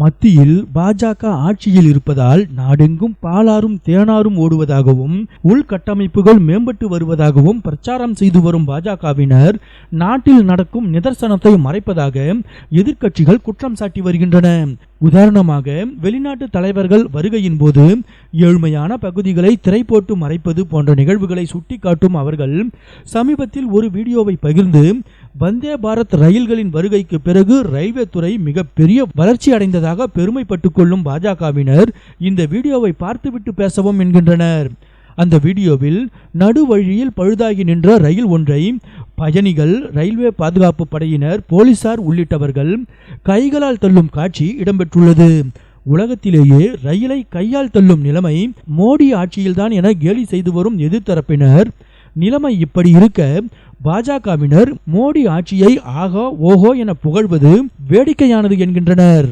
மத்தியில் பாஜக ஆட்சியில் இருப்பதால் நாடெங்கும் பாலாரும் தேனாரும் ஓடுவதாகவும் உள்கட்டமைப்புகள் மேம்பட்டு வருவதாகவும் பிரச்சாரம் செய்து வரும் பாஜகவினர் நாட்டில் நடக்கும் நிதர்சனத்தை மறைப்பதாக எதிர்க்கட்சிகள் குற்றம் சாட்டி வருகின்றன. உதாரணமாக வெளிநாட்டு தலைவர்கள் வருகையின் போது ஏழ்மையான பகுதிகளை திரை போட்டு மறைப்பது போன்ற நிகழ்வுகளை சுட்டிக்காட்டும் அவர்கள் சமீபத்தில் ஒரு வீடியோவை பகிர்ந்து வந்தே பாரத் ரயில்களின் வருகைக்கு பிறகு ரயில்வே துறை மிகப்பெரிய வளர்ச்சி அடைந்ததாக பெருமைப்பட்டுக் கொள்ளும் பாஜகவினர் இந்த வீடியோவை பார்த்துவிட்டு பேசவும் என்கின்றனர். அந்த வீடியோவில் நடுவழியில் பழுதாகி நின்ற ரயில் ஒன்றை பயணிகள் ரயில்வே பாதுகாப்பு படையினர் போலீசார் உள்ளிட்டவர்கள் கைகளால் தள்ளும் காட்சி இடம்பெற்றுள்ளது. உலகத்திலேயே ரயிலை கையால் தள்ளும் நிலைமை மோடி ஆட்சியில்தான் என கேலி செய்து வரும் எதிர்த்தரப்பினர். நிலைமை இப்படி இருக்க பாஜகவினர் மோடி ஆட்சியை ஆகா ஓஹோ என புகழ்வது வேடிக்கையானது என்கின்றனர்.